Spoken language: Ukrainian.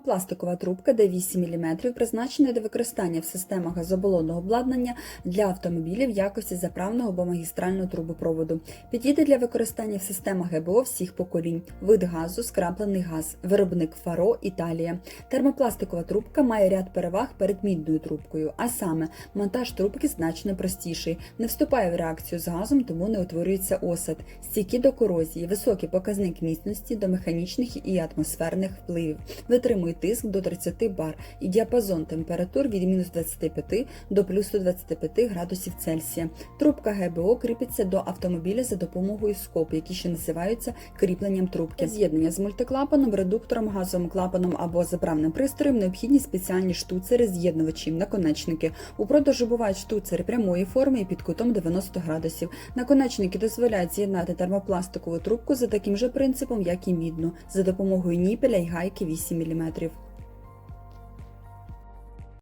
Термопластикова трубка D8 мм призначена до використання в системах газоболонного обладнання для автомобілів в якості заправного або магістрального трубопроводу. Підійде для використання в системах ГБО всіх поколінь. Вид газу скраплений газ. Виробник Фаро Італія. Термопластикова трубка має ряд переваг перед мідною трубкою, а саме монтаж трубки значно простіший, не вступає в реакцію з газом, тому не утворюється осад, стійкі до корозії, високий показник міцності до механічних і атмосферних впливів, витримує тиск до 30 бар і діапазон температур від мінус 25 до плюс 125 градусів Цельсія. Трубка ГБО кріпиться до автомобіля за допомогою скоб, які ще називаються кріпленням трубки. З'єднання з мультиклапаном, редуктором, газовим клапаном або заправним пристроєм необхідні спеціальні штуцери, з'єднувачі, наконечники. У продажу бувають штуцери прямої форми і під кутом 90 градусів. Наконечники дозволяють з'єднати термопластикову трубку за таким же принципом, як і мідну, за допомогою ніпеля і гайки 8 мм кілометрів.